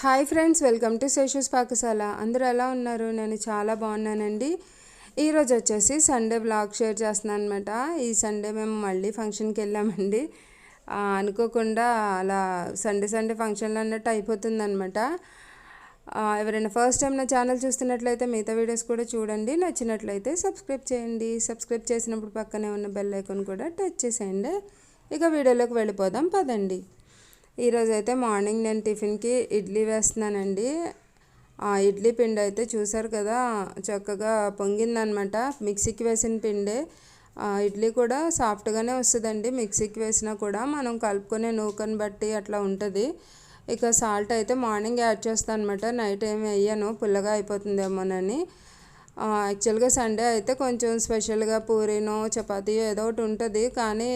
Hi friends welcome to Seshas పాకశాల. అందరూ ఎలా ఉన్నారు? నేను చాలా బాగున్నానండి. ఈరోజు వచ్చేసి సండే బ్లాగ్ షేర్ చేస్తున్నాను అనమాట ఈ సండే మేము మళ్ళీ ఫంక్షన్కి వెళ్ళామండి. అనుకోకుండా అలా సండే సండే ఫంక్షన్లు అన్నట్టు అయిపోతుందనమాట ఎవరైనా ఫస్ట్ టైం నా ఛానల్ చూస్తున్నట్లయితే మిగతా వీడియోస్ కూడా చూడండి. నచ్చినట్లయితే సబ్స్క్రైబ్ చేయండి. సబ్స్క్రైబ్ చేసినప్పుడు పక్కనే ఉన్న బెల్ ఐకాన్ కూడా టచ్ చేసేయండి. ఇక వీడియోలోకి వెళ్ళిపోదాం పదండి. ఈరోజు అయితే మార్నింగ్ నేను టిఫిన్కి ఇడ్లీ వేస్తున్నానండి. ఆ ఇడ్లీ పిండి అయితే చూసారు కదా చక్కగా పొంగిందనమాట మిక్సీకి వేసిన పిండే. ఇడ్లీ కూడా సాఫ్ట్గానే వస్తుందండి. మిక్సీకి వేసినా కూడా మనం కలుపుకునే నూకను బట్టి అట్లా ఉంటుంది. ఇక సాల్ట్ అయితే మార్నింగ్ యాడ్ చేస్తాను అనమాట నైట్ ఏమి వేయను. పుల్లగా అయిపోతుందేమోనని. యాక్చువల్గా సండే అయితే కొంచెం స్పెషల్గా పూరీనో చపాతీయో ఏదో ఒకటి ఉంటుంది. కానీ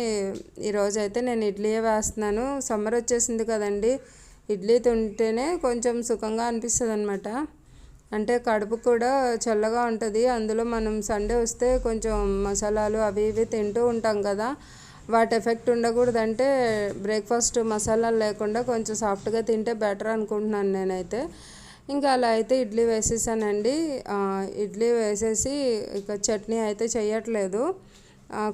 ఈరోజు అయితే నేను ఇడ్లీయే వేస్తున్నాను. సమ్మర్ వచ్చేసింది కదండి. ఇడ్లీ తింటేనే కొంచెం సుఖంగా అనిపిస్తుంది అనమాట అంటే కడుపు కూడా చల్లగా ఉంటుంది. అందులో మనం సండే వస్తే కొంచెం మసాలాలు అవి ఇవి తింటూ ఉంటాం కదా. వాటి ఎఫెక్ట్ ఉండకూడదంటే బ్రేక్ఫాస్ట్ మసాలాలు లేకుండా కొంచెం సాఫ్ట్గా తింటే బెటర్ అనుకుంటున్నాను నేనైతే. ఇంకా అలా అయితే ఇడ్లీ వేసేసానండి. ఇడ్లీ వేసేసి ఇక చట్నీ అయితే చేయట్లేదు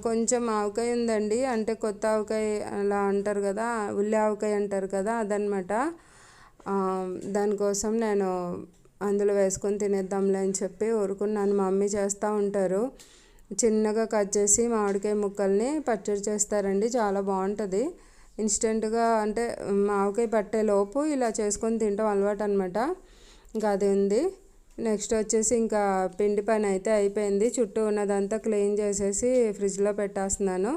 కొంచెం ఆవకాయ ఉందండి. అంటే కొత్త ఆవకాయ అలా అంటారు కదా ఉల్లి ఆవకాయ అంటారు కదా అదనమాట దానికోసం నేను అందులో వేసుకొని తినేద్దాంలే అని చెప్పి ఊరుకున్నాను. మా మమ్మీ చేస్తూ ఉంటారు. చిన్నగా కట్ చేసి మామిడికాయ ముక్కల్ని పచ్చడి చేస్తారండి. చాలా బాగుంటుంది. ఇన్స్టెంట్గా అంటే మామిడికాయ పట్టే లోపు ఇలా చేసుకొని తింటాం అలవాటు అనమాట ఇంకా అది ఉంది. నెక్స్ట్ వచ్చేసి ఇంకా పిండి పని అయితే అయిపోయింది. చుట్టూ ఉన్నదంతా క్లీన్ చేసేసి ఫ్రిడ్జ్లో పెట్టేస్తున్నాను.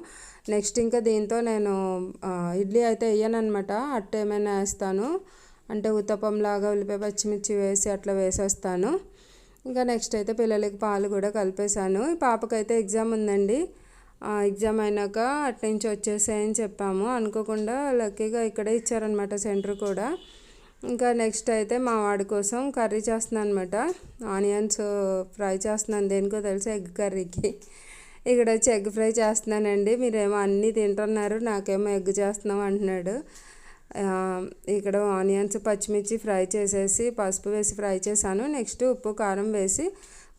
నెక్స్ట్ ఇంకా దీంతో నేను ఇడ్లీ అయితే వేయనమాట అట్ట ఏమైనా వేస్తాను. అంటే ఉత్తపం లాగా ఉల్లిపాయ పచ్చిమిర్చి వేసి అట్లా వేసేస్తాను. ఇంకా నెక్స్ట్ అయితే పిల్లలకి పాలు కూడా కలిపేశాను. పాపకైతే ఎగ్జామ్ ఉందండి. ఎగ్జామ్ అయినాక అటు నుంచి వచ్చేసాయని చెప్పాము. అనుకోకుండా లక్కీగా ఇక్కడే ఇచ్చారనమాట సెంటర్ కూడా. ఇంకా నెక్స్ట్ అయితే మా వాడి కోసం కర్రీ చేస్తున్నాను అనమాట ఆనియన్స్ ఫ్రై చేస్తున్నాను. దేనికో తెలుసు ఎగ్ కర్రీకి. ఇక్కడ వచ్చి ఎగ్ ఫ్రై చేస్తున్నానండి. మీరేమో అన్నీ తింటున్నారు. నాకేమో ఎగ్ చేస్తున్నాం అంటున్నాడు. ఇక్కడ ఆనియన్స్ పచ్చిమిర్చి ఫ్రై చేసేసి పసుపు వేసి ఫ్రై చేశాను. నెక్స్ట్ ఉప్పు కారం వేసి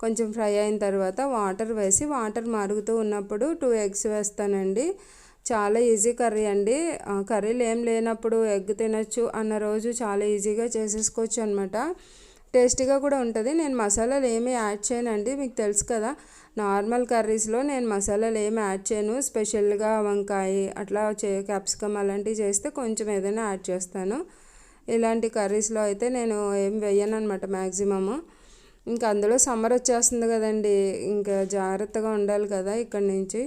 కొంచెం ఫ్రై అయిన తర్వాత వాటర్ వేసి వాటర్ మరుగుతూ ఉన్నప్పుడు టూ ఎగ్స్ వేస్తానండి. చాలా ఈజీ కర్రీ అండి. కర్రీలు ఏం లేనప్పుడు ఎగ్ తినచ్చు అన్న రోజు చాలా ఈజీగా చేసేసుకోవచ్చు అనమాట టేస్టీగా కూడా ఉంటుంది. నేను మసాలాలు ఏమీ యాడ్ చేయనండి. మీకు తెలుసు కదా నార్మల్ కర్రీస్లో నేను మసాలాలు ఏమి యాడ్ చేయను. స్పెషల్గా వంకాయ అట్లా చే క్యాప్సికమ్ అలాంటివి చేస్తే కొంచెం ఏదైనా యాడ్ చేస్తాను. ఇలాంటి కర్రీస్లో అయితే నేను ఏం వేయను అనమాట మ్యాక్సిమము ఇంకా అందులో సమ్మర్ వచ్చేస్తుంది కదండి. ఇంకా జాగ్రత్తగా ఉండాలి కదా ఇక్కడి నుంచి.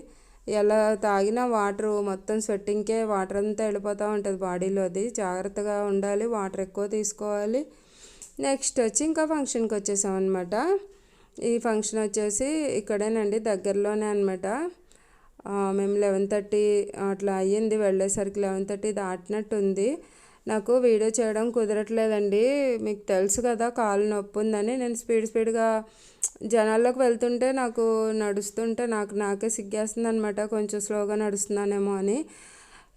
ఎలా తాగినా వాటర్ మొత్తం స్వెట్టింగ్కే వాటర్ అంతా వెళ్ళిపోతూ ఉంటుంది బాడీలో అది. జాగ్రత్తగా ఉండాలి వాటర్ ఎక్కువ తీసుకోవాలి. నెక్స్ట్ వచ్చి ఇంకా ఫంక్షన్కి వచ్చేసామన్నమాట ఈ ఫంక్షన్ వచ్చేసి ఇక్కడేనండి దగ్గరలోనే అనమాట మేము లెవెన్ థర్టీ అట్లా అయ్యింది వెళ్ళేసరికి లెవెన్ థర్టీ దాటినట్టు ఉంది నాకు వీడియో చేయడం కుదరట్లేదండి. మీకు తెలుసు కదా కాలు నొప్పి ఉందని. నేను స్పీడ్ స్పీడ్గా జనాల్లోకి వెళ్తుంటే నాకు నడుస్తుంటే నాకు నాకే సిగ్గేస్తుంది అనమాట కొంచెం స్లోగా నడుస్తున్నానేమో అని.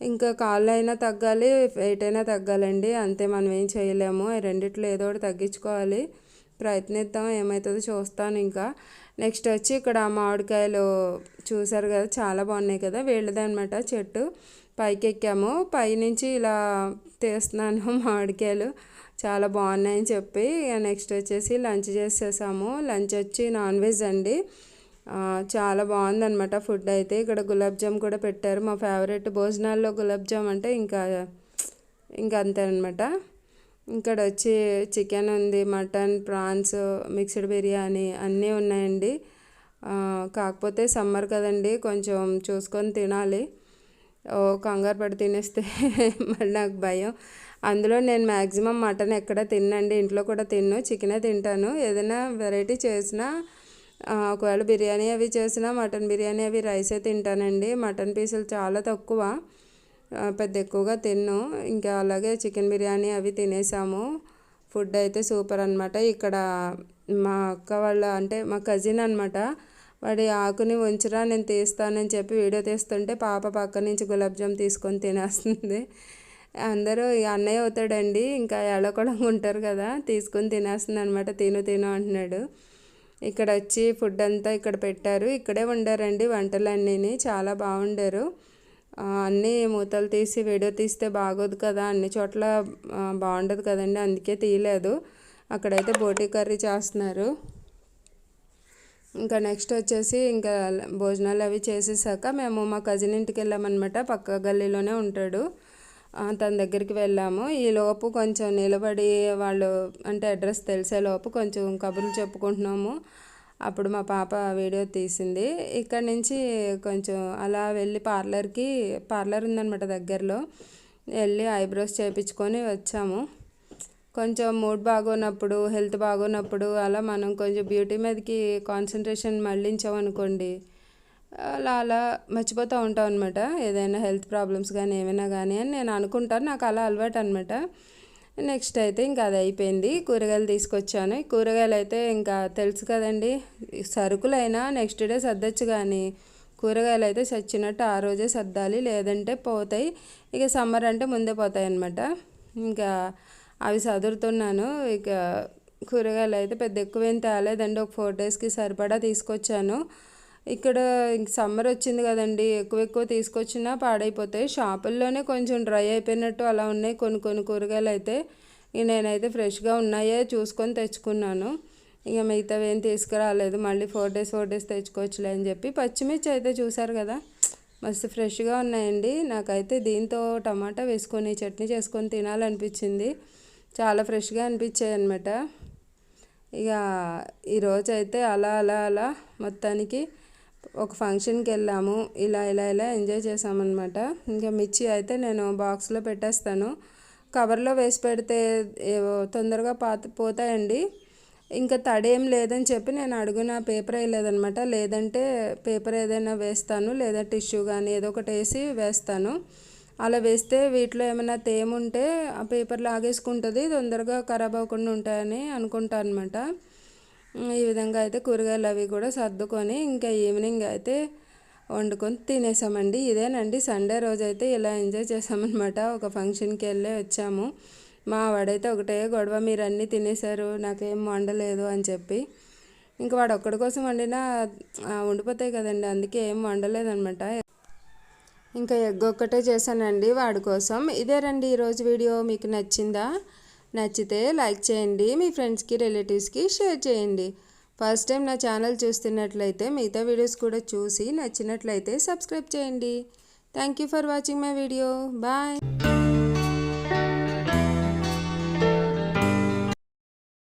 ఇంకా కాళ్ళు అయినా తగ్గాలి వెయిట్ అయినా తగ్గాలండి. అంతే మనం ఏం చేయలేము. రెండిట్లో ఏదో ఒకటి తగ్గించుకోవాలి. ప్రయత్నిద్దాం ఏమవుతుందో చూస్తాను ఇంకా. నెక్స్ట్ వచ్చి ఇక్కడ మామిడికాయలు చూసారు కదా చాలా బాగున్నాయి కదా. వీళ్ళదే అనమాట చెట్టు. పైకి ఎక్కాము పైనుంచి ఇలా తీస్తున్నాను మామిడికాయలు. చాలా బాగున్నాయని చెప్పి నెక్స్ట్ వచ్చేసి లంచ్ చేసేసాము. లంచ్ వచ్చి నాన్ వెజ్ అండి. చాలా బాగుందనమాట ఫుడ్ అయితే. ఇక్కడ గులాబ్ జామ్ కూడా పెట్టారు. మా ఫేవరెట్ భోజనాల్లో గులాబ్ జామ్ అంటే ఇంకా ఇంకా అంతేనమాట ఇక్కడ వచ్చి చికెన్ ఉంది మటన్ ప్రాన్స్ మిక్స్డ్ బిర్యానీ అన్నీ ఉన్నాయండి. కాకపోతే సమ్మర్ కదండి. కొంచెం చూసుకొని తినాలి. కంగారు పడి తినేస్తే మళ్ళీ నాకు భయం. అందులో నేను మ్యాక్సిమం మటన్ ఎక్కడ తిన్నండి. ఇంట్లో కూడా తిన్ను చికెనే తింటాను. ఏదైనా వెరైటీ చేసినా ఒకవేళ బిర్యానీ అవి చేసినా మటన్ బిర్యానీ అవి రైసే తింటానండి. మటన్ పీసులు చాలా తక్కువ. పెద్ద ఎక్కువగా తిన్ను. ఇంకా అలాగే చికెన్ బిర్యానీ అవి తినేసాము. ఫుడ్ అయితే సూపర్ అనమాట ఇక్కడ మా అక్క వాళ్ళ అంటే మా కజిన్ అనమాట వాడి ఆకుని ఉంచరా నేను తీస్తానని చెప్పి వీడియో తీస్తుంటే పాప పక్క నుంచి గులాబ్జామ్ తీసుకొని తినేస్తుంది. అందరూ ఇక అన్నయ్య అవుతాడండి ఇంకా ఎలకొడంగా ఉంటారు కదా తీసుకొని తినేస్తుంది అనమాట తిను తిను అంటున్నాడు. ఇక్కడ వచ్చి ఫుడ్ అంతా ఇక్కడ పెట్టారు. ఇక్కడే వండారండి వంటలన్నీ చాలా బాగుండారు. అన్నీ మూతలు తీసి వీడియో తీస్తే బాగోదు కదా అన్ని చోట్ల బాగుండదు కదండి అందుకే తీయలేదు. అక్కడైతే బోటీ కర్రీ చేస్తున్నారు. ఇంకా నెక్స్ట్ వచ్చేసి ఇంకా భోజనాలు అవి చేసేసాక మేము మా కజిన్ ఇంటికి వెళ్ళామన్నమాట. పక్క గల్లీలోనే ఉంటాడు. తన దగ్గరికి వెళ్ళాము. ఈ లోపు కొంచెం నిలబడి వాళ్ళు అంటే అడ్రస్ తెలిసే లోపు కొంచెం కబుర్లు చెప్పుకుంటున్నాము. అప్పుడు మా పాప వీడియో తీసింది. ఇక్కడ నుంచి కొంచెం అలా వెళ్ళి పార్లర్కి పార్లర్ ఉందన్నమాట దగ్గరలో. వెళ్ళి ఐబ్రోస్ చేయించుకొని వచ్చాము. కొంచెం మూడ్ బాగోనప్పుడు హెల్త్ బాగోనప్పుడు అలా మనం కొంచెం బ్యూటీ మీదకి కాన్సన్ట్రేషన్ మళ్ళించామనుకోండి అలా అలా మర్చిపోతూ ఉంటాం అనమాట ఏదైనా హెల్త్ ప్రాబ్లమ్స్ కానీ ఏమైనా కానీ అని నేను అనుకుంటాను. నాకు అలా అలవాటు అనమాట నెక్స్ట్ అయితే ఇంకా అది అయిపోయింది. కూరగాయలు తీసుకొచ్చాను. ఈ కూరగాయలు అయితే ఇంకా తెలుసు కదండి సరుకులైనా నెక్స్ట్ డే సర్దచ్చు కానీ కూరగాయలు అయితే చచ్చినట్టు ఆ రోజే సర్దాలి. లేదంటే పోతాయి. ఇక సమ్మర్ అంటే ముందే పోతాయి అనమాట ఇంకా అవి చదువుతున్నాను ఇక కూరగాయలు అయితే పెద్ద ఎక్కువేం తేలేదండి. ఒక ఫోర్ డేస్కి సరిపడా తీసుకొచ్చాను. ఇక్కడ ఇంక సమ్మర్ వచ్చింది కదండి. ఎక్కువ ఎక్కువ తీసుకొచ్చినా పాడైపోతాయి. షాపుల్లోనే కొంచెం డ్రై అయిపోయినట్టు అలా ఉన్నాయి కొన్ని కొన్ని కూరగాయలు అయితే. ఇక నేనైతే ఫ్రెష్గా ఉన్నాయే చూసుకొని తెచ్చుకున్నాను. ఇక మిగతావి ఏం తీసుకురాలేదు. మళ్ళీ ఫోర్ డేస్ ఫోర్ డేస్ తెచ్చుకోవచ్చులే అని చెప్పి పచ్చిమిర్చి అయితే చూసారు కదా. మస్తు ఫ్రెష్గా ఉన్నాయండి. నాకైతే దీంతో టమాటా వేసుకొని చట్నీ చేసుకొని తినాలనిపించింది. చాలా ఫ్రెష్గా అనిపించాయి అనమాట ఇక ఈరోజు అయితే అలా అలా అలా మొత్తానికి ఒక ఫంక్షన్కి వెళ్ళాము. ఇలా ఇలా ఇలా ఎంజాయ్ చేసామన్నమాట ఇంకా మిర్చి అయితే నేను బాక్స్లో పెట్టేస్తాను. కవర్లో వేసి పెడితే ఏవో తొందరగా పాత పోతాయండి. ఇంకా తడేం లేదని చెప్పి నేను అడుగున పేపర్ వేయలేదనమాట లేదంటే పేపర్ ఏదైనా వేస్తాను లేదా టిష్యూ కానీ ఏదో ఒకటి వేసి వేస్తాను. అలా వేస్తే వీటిలో ఏమైనా తేమ ఉంటే ఆ పేపర్ లాగేసుకుంటుంది తొందరగా ఖరాబ్ అవ్వకుండా ఉంటాయని అనుకుంటాను అనమాట ఈ విధంగా అయితే కూరగాయలు అవి కూడా సర్దుకొని ఇంకా ఈవినింగ్ అయితే వండుకొని తినేసామండి. ఇదేనండి సండే రోజు అయితే ఇలా ఎంజాయ్ చేసామన్నమాట. ఒక ఫంక్షన్కి వెళ్ళి వచ్చాము. మా వాడైతే ఒకటే గొడవ మీరు అన్నీ తినేశారు నాకేం వండలేదు అని చెప్పి. ఇంకా వాడు ఒక్కడి కోసం వండినా ఉండిపోతాయి కదండి అందుకే ఏం వండలేదనమాట ఇంకా ఎగ్ ఒక్కటే చేశానండి వాడి కోసం. ఇదే రండి ఈరోజు వీడియో. మీకు నచ్చిందా? నచ్చితే లైక్ చేయండి మీ ఫ్రెండ్స్కి రిలేటివ్స్కి షేర్ చేయండి. ఫస్ట్ టైం నా ఛానల్ చూస్తున్నట్లయితే మిగతా వీడియోస్ కూడా చూసి నచ్చినట్లయితే సబ్స్క్రైబ్ చేయండి. Thank you for watching my video. Bye.